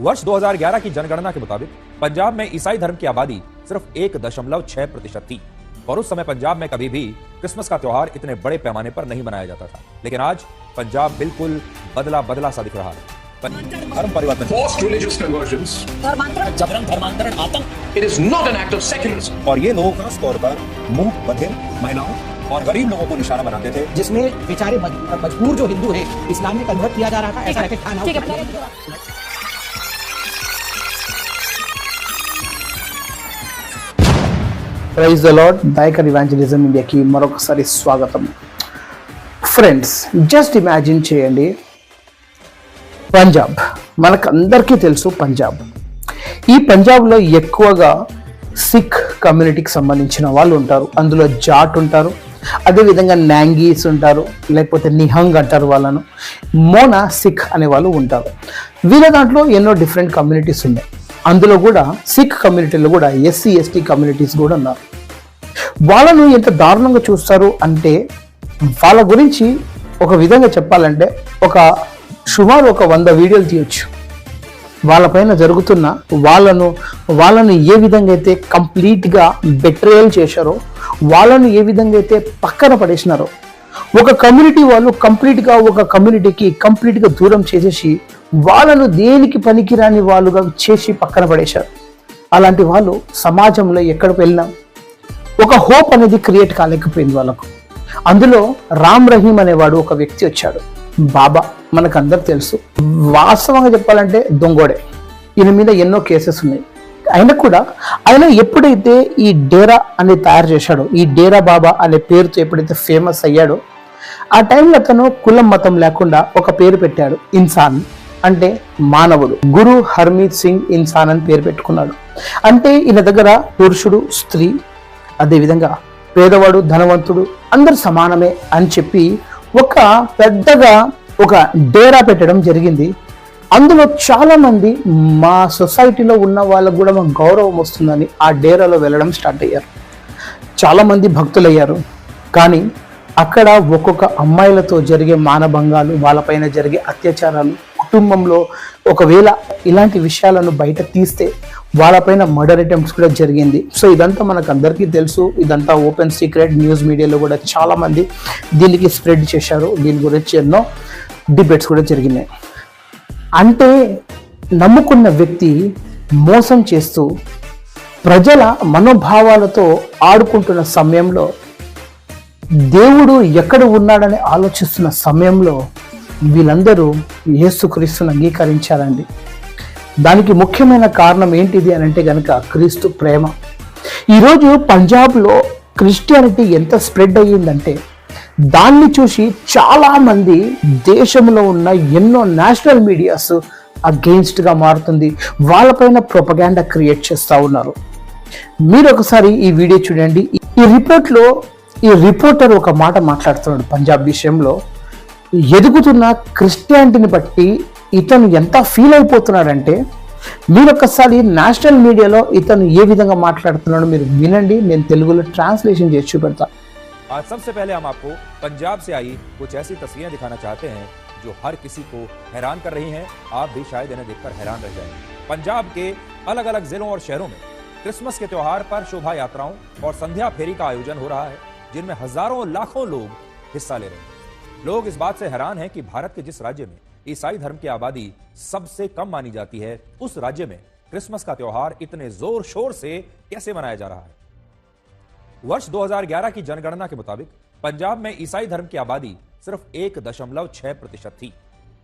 वर्ष 2011 की जनगणना के मुताबिक पंजाब में ईसाई धर्म की आबादी सिर्फ़ एक दशमलव छह प्रतिशत थी। और उस समय पंजाब में कभी भी क्रिसमस का त्योहार इतने बड़े पैमाने पर नहीं मनाया जाता था। लेकिन आज पंजाब बिल्कुल बदला बदला सा दिख रहा है। धर्म परिवर्तन. धर्मांतरण। जबरन धर्मांतरण आतंक। It is not an act of secularism. और ये लोग खास तौर पर मुँह बधिर महिलाओं और गरीब लोगों को निशाना बनाते थे। जिसमें बेचारे मजबूर जो हिंदू है इस्लाम में कन्वर्ट किया जा रहा था ऐसा खाना। Praise the lord Dayakar evangelism ఇండియాకి మరొకసారి స్వాగతం. ఫ్రెండ్స్ జస్ట్ ఇమాజిన్ చేయండి. పంజాబ్ మనకు అందరికీ తెలుసు పంజాబ్ ఈ పంజాబ్లో ఎక్కువగా సిక్ కమ్యూనిటీకి సంబంధించిన వాళ్ళు ఉంటారు. అందులో జాట్ ఉంటారు. అదేవిధంగా నాంగీస్ ఉంటారు. లేకపోతే నిహంగ్ అంటారు వాళ్ళను. మోనా సిక్ అనే వాళ్ళు ఉంటారు. వీళ్ళ దాంట్లో ఎన్నో డిఫరెంట్ కమ్యూనిటీస్ ఉన్నాయి. అందులో కూడా సిక్ కమ్యూనిటీలో కూడా ఎస్సీ ఎస్టీ కమ్యూనిటీస్ కూడా ఉన్నారు. వాళ్ళను ఎంత దారుణంగా చూస్తారు అంటే వాళ్ళ గురించి ఒక విధంగా చెప్పాలంటే ఒక సుమారు ఒక వంద వీడియోలు తీయొచ్చు. వాళ్ళపైన జరుగుతున్న వాళ్ళను వాళ్ళను ఏ విధంగా అయితే కంప్లీట్గా బెట్రేయల్ చేశారో వాళ్ళను ఏ విధంగా అయితే పక్కన పడేసినారో ఒక కమ్యూనిటీ వాళ్ళు కంప్లీట్గా ఒక కమ్యూనిటీకి కంప్లీట్గా దూరం చేసేసి వాళ్ళను దేనికి పనికిరాని వాళ్ళుగా చేసి పక్కన పడేశారు? అలాంటి వాళ్ళు సమాజంలో ఎక్కడికి వెళ్ళినా ఒక హోప్ అనేది క్రియేట్ కాలేకపోయింది వాళ్ళకు. అందులో రామ్ రహీం అనేవాడు ఒక వ్యక్తి వచ్చాడు. బాబా మనకు అందరు తెలుసు. వాస్తవంగా చెప్పాలంటే దొంగోడే. ఈయన మీద ఎన్నో కేసెస్ ఉన్నాయి. అయినా కూడా ఆయన ఎప్పుడైతే ఈ డేరా అనేది తయారు చేశాడో ఈ డేరా బాబా అనే పేరుతో ఎప్పుడైతే ఫేమస్ అయ్యాడో ఆ టైంలో అతను కులం మతం లేకుండా ఒక పేరు పెట్టాడు ఇన్సాన్. అంటే మానవుడు. గురు హర్మీత్ సింగ్ ఇన్సాన్ అని పేరు పెట్టుకున్నాడు. అంటే ఈయన దగ్గర పురుషుడు స్త్రీ అదేవిధంగా పేదవాడు ధనవంతుడు అందరు సమానమే అని చెప్పి ఒక పెద్దగా ఒక డేరా పెట్టడం జరిగింది. అందులో చాలా మంది మా సొసైటీలో ఉన్న వాళ్ళకు కూడా మాకు గౌరవం వస్తుందని ఆ డేరాలో వెళ్ళడం స్టార్ట్ అయ్యారు. చాలా మంది భక్తులయ్యారు. కానీ అక్కడ ఒక్కొక్క అమ్మాయిలతో జరిగే మానభంగాలు వాళ్ళపైన జరిగే అత్యాచారాలు కుటుంబంలో ఒకవేళ ఇలాంటి విషయాలను బయట తీస్తే వాళ్ళపైన మర్డర్ అటెంప్ట్స్ కూడా జరిగింది. సో ఇదంతా మనకు అందరికీ తెలుసు. ఇదంతా ఓపెన్ సీక్రెట్ న్యూస్ మీడియాలో కూడా చాలామంది దీనికి స్ప్రెడ్ చేశారు. దీని గురించి ఎన్నో డిబేట్స్ కూడా జరిగినాయి. అంటే నమ్ముకున్న వ్యక్తి మోసం చేస్తూ ప్రజల మనోభావాలతో ఆడుకుంటున్న సమయంలో దేవుడు ఎక్కడ ఉన్నాడని ఆలోచిస్తున్న సమయంలో వీళ్ళందరూ యేసుక్రీస్తుని అంగీకరించారండి దానికి ముఖ్యమైన కారణం ఏంటిది అని అంటే కనుక క్రీస్తు ప్రేమ. ఈరోజు పంజాబ్లో క్రిస్టియానిటీ ఎంత స్ప్రెడ్ అయ్యిందంటే దాన్ని చూసి చాలామంది దేశంలో ఉన్న ఎన్నో నేషనల్ మీడియాస్ అగెయిన్స్ట్గా మారుతుంది. వాళ్ళపైన ప్రొపగాండా క్రియేట్ చేస్తూ ఉన్నారు. మీరు ఒకసారి ఈ వీడియో చూడండి. ఈ రిపోర్ట్లో ఈ రిపోర్టర్ ఒక మాట మాట్లాడుతున్నాడు పంజాబ్ విషయంలో. ఎదుగుతున్న క్రిస్టియానిటీని బట్టి ఇతను ఎంత ఫీల్ అయిపోతున్నాడంటే మీరు ఒకసారి నేషనల్ మీడియాలో ఇతను ఏ విధంగా మాట్లాడుతున్నాడో మీరు వినండి నేను తెలుగులో ట్రాన్స్లేషన్ చేసి చూపెడతా आज सबसे पहले हम आपको पंजाब से आई कुछ ऐसी तस्वीरें दिखाना चाहते हैं जो हर किसी को हैरान कर रही हैं आप भी शायद इन्हें देखकर हैरान रह जाएंगे पंजाब के अलग अलग जिलों और शहरों में क्रिसमस के त्योहार पर शोभा यात्राओं और संध्या फेरी का आयोजन हो रहा है जिनमें हजारों लाखों लोग हिस्सा ले रहे हैं लोग इस बात से हैरान हैं कि भारत के जिस राज्य में ईसाई धर्म की आबादी सबसे कम मानी जाती है, उस राज्य में क्रिसमस का त्योहार इतने ज़ोर शोर से कैसे मनाया जा रहा है? वर्ष 2011 की जनगणना के मुताबिक, पंजाब में ईसाई धर्म की आबादी सिर्फ़ एक दशमलव छह प्रतिशत थी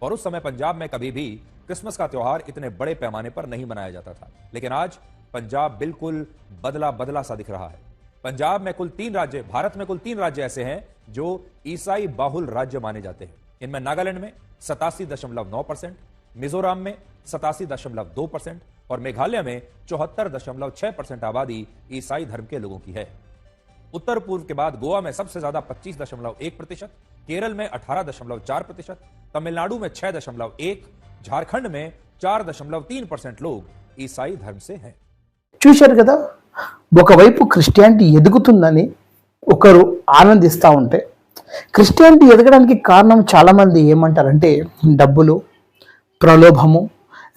और उस समय पंजाब में कभी भी क्रिसमस का त्योहार इतने बड़े पैमाने पर नहीं मनाया जाता था। लेकिन आज पंजाब बिल्कुल बदला बदला सा दिख रहा है। पंजाब में कुल तीन राज्य, भारत में कुल तीन राज्य ऐसे हैं जो ईसाई बाहुल राज्य माने जाते हैं। इनमें नागालैंड में सतासी दशमलव नौ परसेंट, मिजोराम में सतासी दशमलव दो परसेंट और मेघालय में चौहत्तर दशमलव छह परसेंट आबादी ईसाई धर्म के लोगों की है। उत्तर पूर्व के बाद गोवा में सबसे ज़्यादा पच्चीस दशमलव एक प्रतिशत, केरल में अठारह दशमलव चार प्रतिशत, तमिलनाडु में छह दशमलव एक, झारखंड में चार दशमलव तीन परसेंट लोग ईसाई धर्म से हैं। ఒకవైపు క్రిస్టియానిటీ ఎదుగుతుందని ఒకరు ఆనందిస్తూ ఉంటే క్రిస్టియానిటీ ఎదగడానికి కారణం చాలామంది ఏమంటారంటే డబ్బులు ప్రలోభము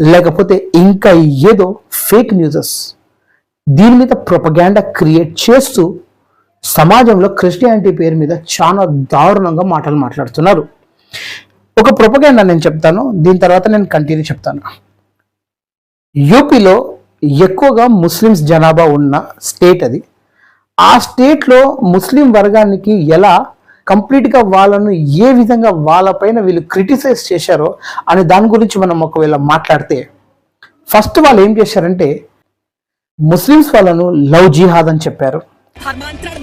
లేకపోతే ఇంకా ఏదో ఫేక్ న్యూసెస్. దీని మీద ప్రొపగాండా క్రియేట్ చేస్తూ సమాజంలో క్రిస్టియానిటీ పేరు మీద చాలా దారుణంగా మాటలు మాట్లాడుతున్నారు. ఒక ప్రొపగాండా నేను చెప్తాను దీని తర్వాత నేను కంటిన్యూ చెప్తాను. యూపీలో ఎక్కువగా ముస్లిమ్స్ జనాభా ఉన్న స్టేట్ అది ఆ స్టేట్లో ముస్లిం వర్గానికి ఎలా కంప్లీట్గా వాళ్ళను ఏ విధంగా వాళ్ళపైన వీళ్ళు క్రిటిసైజ్ చేశారో అనే దాని గురించి మనం ఒకవేళ మాట్లాడితే ఫస్ట్ వాళ్ళు ఏం చేశారంటే ముస్లిమ్స్ వాళ్ళను లవ్ జిహాద్ అని చెప్పారు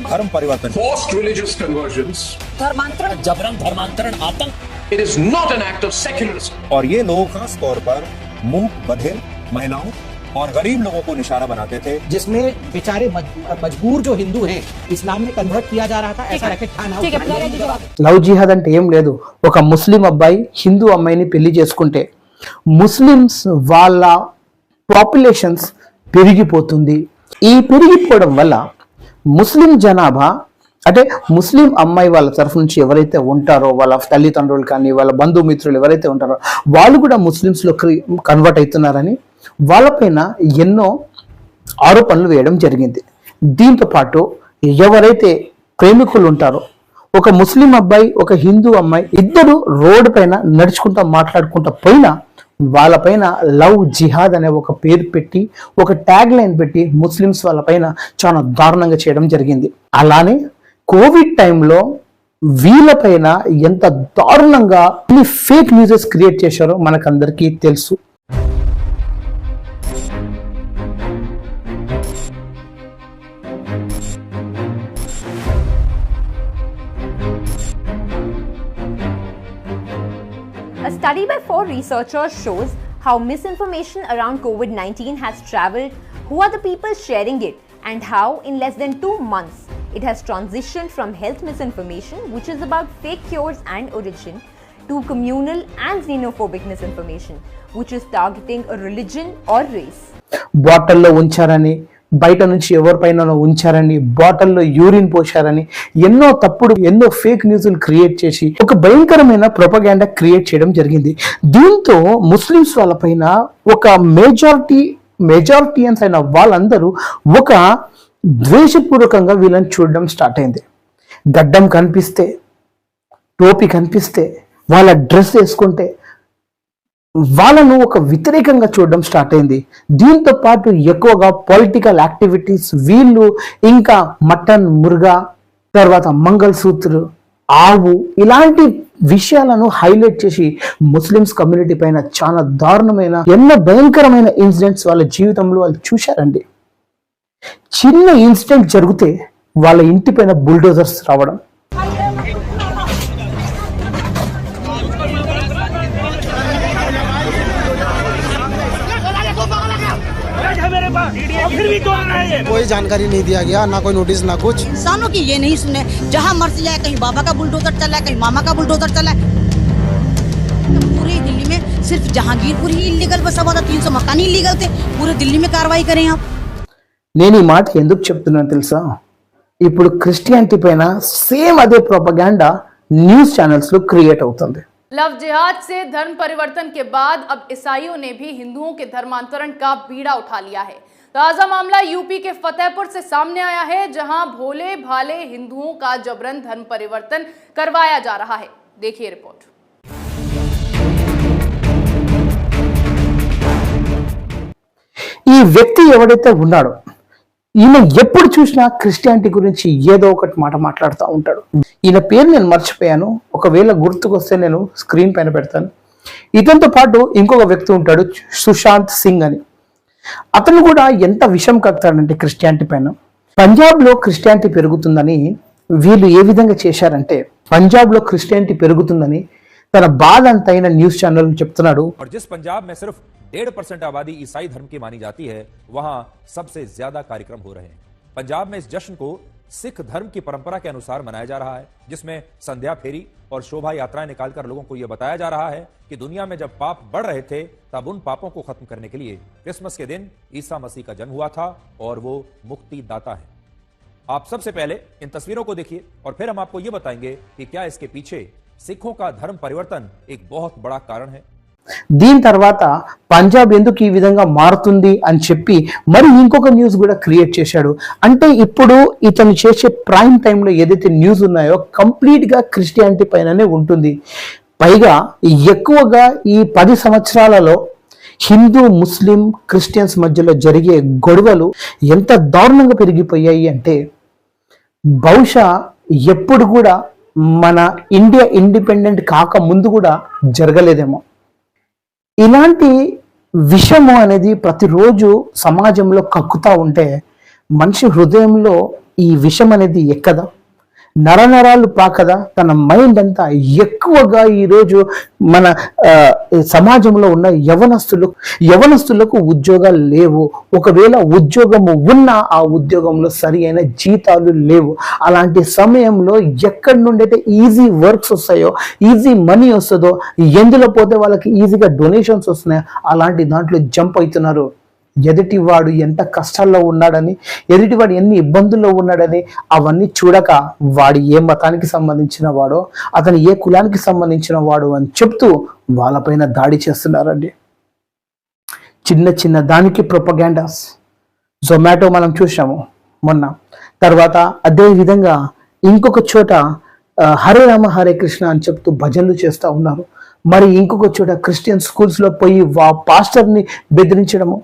धर्म परिवर्तन Forced religious conversions. जबरन धर्मांतरण आतंक It is not an act of secularism. और ये लोग खास तौर पर मूक बधिर महिलाओं और गरीब लोगों को निशाना बनाते थे जिसमें बेचारे मज- मजबूर जो हिंदू हैं इस्लाम में कन्वर्ट किया जा रहा था ऐसा रैकेट था ना ठीक है उस टाइम। पूरा रेडी जवाब లవ్ జిహాద్ అంటే ఏం లేదు ఒక ముస్లిం అబ్బాయి హిందూ అమ్మాయిని పెళ్లి చేసుకుంటే ముస్లిమ్స్ వాళ్ళ పాపులేషన్స్ పెరిగిపోతుంది ఈ పెరిగిపోవడం వల్ల ముస్లిం జనాభా అంటే ముస్లిం అమ్మాయి వాళ్ళ తరఫు నుంచి ఎవరైతే ఉంటారో వాళ్ళ తల్లిదండ్రులు కానీ వాళ్ళ బంధుమిత్రులు ఎవరైతే ఉంటారో వాళ్ళు కూడా ముస్లిమ్స్లో కన్వర్ట్ అవుతున్నారని వాళ్ళపైన ఎన్నో ఆరోపణలు వేయడం జరిగింది. దీంతో పాటు ఎవరైతే ప్రేమికులు ఉంటారో ఒక ముస్లిం అబ్బాయి ఒక హిందూ అమ్మాయి ఇద్దరు రోడ్డు పైన నడుచుకుంటా మాట్లాడుకుంటా పోయినా వాళ్ళపైన లవ్ జిహాద్ అనే ఒక పేరు పెట్టి ఒక ట్యాగ్ లైన్ పెట్టి ముస్లిమ్స్ వాళ్ళపైన చాలా దారుణంగా చేయడం జరిగింది. అలానే కోవిడ్ టైంలో వీళ్ళపైన ఎంత దారుణంగా ఫేక్ న్యూసెస్ క్రియేట్ చేశారో మనకందరికీ తెలుసు. study by four researchers shows how misinformation around COVID 19 has traveled, who are the people sharing it, and how, in less than two months, it has transitioned from health misinformation, which is about fake cures and origin, to communal and xenophobic misinformation, which is targeting a religion or race. బాటిల్లో ఉంచారని బయట నుంచి ఎవరిపైన ఉంచారని బాటిల్లో urine పోశారని ఎన్నో తప్పుడు ఎన్నో fake న్యూస్లు create చేసి ఒక భయంకరమైన ప్రొపగాండా క్రియేట్ చేయడం జరిగింది. దీంతో ముస్లిమ్స్ వాళ్ళపైన ఒక మెజారిటీ మెజారిటీయన్స్ అయిన వాళ్ళందరూ ఒక ద్వేషపూర్వకంగా వీళ్ళని చూడడం స్టార్ట్ అయింది. గడ్డం కనిపిస్తే టోపీ కనిపిస్తే వాళ్ళ డ్రెస్ వేసుకుంటే వాళ్ళను ఒక వ్యతిరేకంగా చూడడం స్టార్ట్ అయింది. దీంతో పాటు ఎక్కువగా పొలిటికల్ యాక్టివిటీస్ వీళ్ళు ఇంకా మటన్ మురుగా తర్వాత మంగళసూత్రు ఆవు ఇలాంటి విషయాలను హైలైట్ చేసి ముస్లిమ్స్ కమ్యూనిటీ పైన చాలా దారుణమైన ఎన్నో భయంకరమైన ఇన్సిడెంట్స్ వాళ్ళ జీవితంలో వాళ్ళు చూశారండి. చిన్న ఇన్సిడెంట్ జరిగితే వాళ్ళ ఇంటి పైన బుల్డోజర్స్ రావడం. कोई जानकारी नहीं दिया गया ना कोई नोटिस ना कुछ इंसानों की ये नहीं सुने जहाँ मर्जी जाए कहीं बाबा का बुलडोजर चला है कहीं मामा का बुलडोजर चला है पूरे दिल्ली में सिर्फ जहांगीरपुर ही इलीगल बसा हुआ था तीन सौ मकान इलीगल थे पूरे दिल्ली में कार्रवाई करें आप నేను ఈ మాట ఎందుకు చెప్తున్నాను తెలుసా ఇప్పుడు క్రిస్టియానిటీ పైన సేమ్ అదే ప్రొపగాండా న్యూస్ ఛానల్స్ లో క్రియేట్ అవుతుంది लव जिहाद से धर्म परिवर्तन के बाद अब ईसाइयों ने भी हिंदुओं के धर्मांतरण का बीड़ा उठा लिया है ताजा मामला यूपी के फतेहपुर से सामने आया है जहां भोले भाले हिंदुओं का जबरन धर्म परिवर्तन करवाया जा रहा है देखिए रिपोर्ट ఈ వ్యక్తి ఎవడైతే ఉన్నాడో ఈయన ఎప్పుడు చూసినా క్రిస్టియానిటీ గురించి ఏదో ఒకటి మాట మాట్లాడుతూ ఉంటాడు ఈయన పేరు నేను మర్చిపోయాను ఒకవేళ గుర్తుకొస్తే నేను స్క్రీన్ పైన పెడతాను ఇతనితో పాటు ఇంకొక వ్యక్తి ఉంటాడు సుశాంత్ సింగ్ అని అతను కూడా ఎంత విషం కక్తాడంటే క్రిస్టియానిటీ పైన పంజాబ్లో క్రిస్టియానిటీ పెరుగుతుందని వీళ్ళు ఏ విధంగా చేశారంటే పంజాబ్లో క్రిస్టియానిటీ పెరుగుతుందని తన బాధ అంతైన న్యూస్ ఛానల్ చెప్తున్నాడు और जिस पंजाब में सिर्फ डेढ़ परसेंट आबादी ईसाई धर्म की मानी जाती है वहां सबसे ज्यादा कार्यक्रम हो रहे हैं पंजाब में इस जश्न को सिख धर्म की परंपरा के अनुसार मनाया जा रहा है, जिसमें संध्या फेरी और शोभा यात्राएँ निकालकर लोगों को यह बताया जा रहा है कि दुनिया में जब पाप बढ़ रहे थे, तब उन पापों को खत्म करने के लिए क्रिसमस के दिन ईसा मसीह का जन्म हुआ था और वो मुक्ति दाता है। आप सबसे पहले इन तस्वीरों को देखिए और फिर हम आपको यह बताएँगे कि क्या इसके पीछे सिखों का धर्म परिवर्तन एक बहुत बड़ा कारण है। దీని తర్వాత పంజాబ్ ఎందుకు ఈ విధంగా మారుతుంది అని చెప్పి మరి ఇంకొక న్యూస్ కూడా క్రియేట్ చేశాడు. అంటే ఇప్పుడు ఇతను చేసే ప్రైమ్ టైంలో ఏదైతే న్యూస్ ఉన్నాయో కంప్లీట్గా క్రిస్టియానిటీ పైననే ఉంటుంది. పైగా ఎక్కువగా ఈ పది సంవత్సరాలలో హిందూ ముస్లిం క్రిస్టియన్స్ మధ్యలో జరిగే గొడవలు ఎంత దారుణంగా పెరిగిపోయాయి అంటే బహుశా ఎప్పుడు కూడా మన ఇండియా ఇండిపెండెంట్ కాక ముందు కూడా జరగలేదేమో. ఇలాంటి విషము అనేది ప్రతిరోజు సమాజంలో కక్కుతా ఉంటే మనిషి హృదయంలో ఈ విషం అనేది ఎక్కదా? నరనరాలు పాకదా? తన మైండ్ అంతా ఎక్కువగా ఈరోజు మన సమాజంలో ఉన్న యవనస్తులు యవనస్తులకు ఉద్యోగాలు లేవు. ఒకవేళ ఉద్యోగము ఉన్నా ఆ ఉద్యోగంలో సరి అయిన జీతాలు లేవు. అలాంటి సమయంలో ఎక్కడి నుండి అయితే ఈజీ వర్క్స్ వస్తాయో ఈజీ మనీ వస్తుందో ఎందులో పోతే వాళ్ళకి ఈజీగా డొనేషన్స్ వస్తున్నాయో అలాంటి దాంట్లో జంప్ అవుతున్నారు. ఎదుటివాడు ఎంత కష్టాల్లో ఉన్నాడని ఎదుటివాడు ఎన్ని ఇబ్బందుల్లో ఉన్నాడని అవన్నీ చూడక వాడు ఏ మతానికి సంబంధించిన వాడో అతను ఏ కులానికి సంబంధించిన వాడు అని చెప్తూ వాళ్ళపైన దాడి చేస్తున్నారండి. చిన్న చిన్న దానికి ప్రొపగాండాస్ జొమాటో మనం చూసాము మొన్న. తర్వాత అదే విధంగా ఇంకొక చోట హరే రామ హరే కృష్ణ అని చెప్తూ భజనలు చేస్తూ ఉన్నారు. మరి ఇంకొక చోట క్రిస్టియన్ స్కూల్స్లో పోయి వా పాస్టర్ని బెదిరించడము.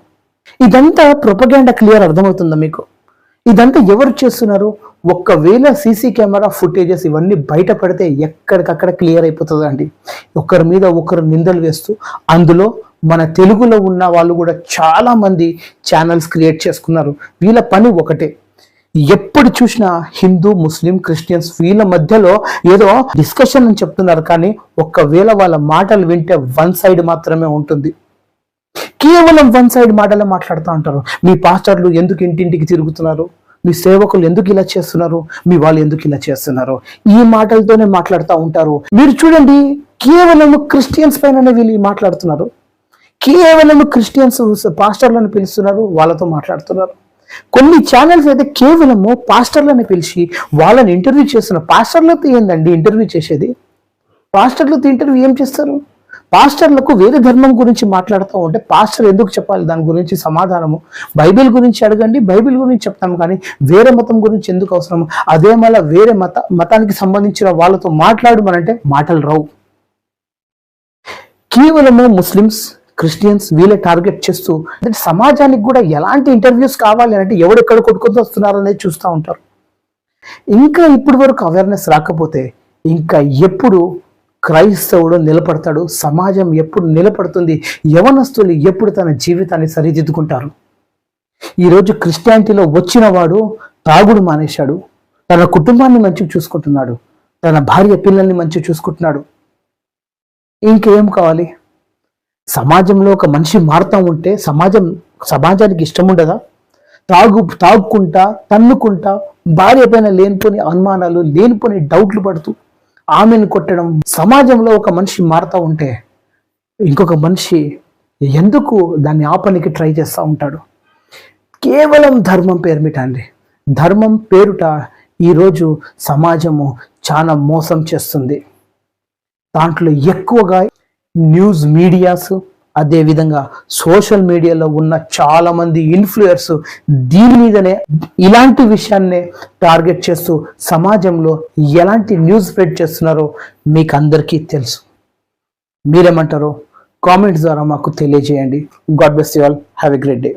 ఇదంతా ప్రొపగాండా క్లియర్ అర్థమవుతుందా మీకు? ఇదంతా ఎవరు చేస్తున్నారు? ఒక్కవేళ సీసీ కెమెరా ఫుటేజెస్ ఇవన్నీ బయట పడితే ఎక్కడికక్కడ క్లియర్ అయిపోతుంది అండి? ఒకరి మీద ఒకరు నిందలు వేస్తూ అందులో మన తెలుగులో ఉన్న వాళ్ళు కూడా చాలామంది ఛానల్స్ క్రియేట్ చేసుకున్నారు. వీళ్ళ పని ఒకటే. ఎప్పుడు చూసినా హిందూ ముస్లిం క్రిస్టియన్స్ వీళ్ళ మధ్యలో ఏదో డిస్కషన్ అని చెప్తున్నారు కానీ ఒక్కవేళ వాళ్ళ మాటలు వింటే వన్ సైడ్ మాత్రమే ఉంటుంది. కేవలం వన్ సైడ్ మాటలే మాట్లాడుతూ ఉంటారు. మీ పాస్టర్లు ఎందుకు ఇంటింటికి తిరుగుతున్నారు? మీ సేవకులు ఎందుకు ఇలా చేస్తున్నారు? మీ వాళ్ళు ఎందుకు ఇలా చేస్తున్నారు? ఈ మాటలతోనే మాట్లాడుతూ ఉంటారు. మీరు చూడండి కేవలం క్రిస్టియన్స్ పైననే వీళ్ళు మాట్లాడుతున్నారు. కేవలం క్రిస్టియన్స్ పాస్టర్లను పిలుస్తున్నారు వాళ్ళతో మాట్లాడుతున్నారు. కొన్ని ఛానల్స్ అయితే కేవలము పాస్టర్లను పిలిచి వాళ్ళని ఇంటర్వ్యూ చేస్తున్నారు పాస్టర్లతో ఏందండి ఇంటర్వ్యూ చేసేది? పాస్టర్లతో ఇంటర్వ్యూ ఏం చేస్తారు? పాస్టర్లకు వేరే ధర్మం గురించి మాట్లాడుతూ ఉంటే పాస్టర్ ఎందుకు చెప్పాలి? దాని గురించి సమాధానము. బైబిల్ గురించి అడగండి బైబిల్ గురించి చెప్తాము కానీ వేరే మతం గురించి ఎందుకు అవసరం? అదే మళ్ళీ వేరే మత మతానికి సంబంధించిన వాళ్ళతో మాట్లాడమనంటే మాటలు రావు. కేవలము ముస్లిమ్స్ క్రిస్టియన్స్ వీళ్ళే టార్గెట్ చేస్తూ అంటే సమాజానికి కూడా ఎలాంటి ఇంటర్వ్యూస్ కావాలి అంటే ఎవడెక్కడ కొట్టుకొని వస్తున్నారు అనేది చూస్తూ ఉంటారు. ఇంకా ఇప్పటి వరకు అవేర్నెస్ రాకపోతే ఇంకా ఎప్పుడు క్రైస్తవుడు నిలబడతాడు సమాజం ఎప్పుడు నిలబడుతుంది యవనస్తులు ఎప్పుడు తన జీవితాన్ని సరిదిద్దుకుంటారు? ఈరోజు క్రిస్టియానిటీలో వచ్చిన వాడు తాగుడు మానేశాడు తన కుటుంబాన్ని మంచిగా చూసుకుంటున్నాడు తన భార్య పిల్లల్ని మంచిగా చూసుకుంటున్నాడు. ఇంకేం కావాలి? సమాజంలో ఒక మనిషి మారుతా ఉంటే సమాజం సమాజానికి ఇష్టం ఉండదా? తాగు తాగుకుంటా తన్నుకుంటా భార్య పైన లేనిపోని అనుమానాలు లేనిపోని డౌట్లు పడుతూ ఆమెను కొట్టడం. సమాజంలో ఒక మనిషి మారుతా ఉంటే ఇంకొక మనిషి ఎందుకు దాన్ని ఆపనికి ట్రై చేస్తూ ఉంటాడు? కేవలం ధర్మం పేరుమిట అండి. ధర్మం పేరుట ఈరోజు సమాజము చాలా మోసం చేస్తుంది. దాంట్లో ఎక్కువగా న్యూస్ మీడియాస్ అదేవిధంగా సోషల్ మీడియాలో ఉన్న చాలామంది ఇన్ఫ్లుయర్స్ దీని మీదనే ఇలాంటి విషయాన్నే టార్గెట్ చేస్తూ సమాజంలో ఎలాంటి న్యూస్ స్ప్రెడ్ చేస్తున్నారో మీకు అందరికీ తెలుసు. మీరేమంటారో కామెంట్స్ ద్వారా మాకు తెలియజేయండి. God bless you all. Have a great day.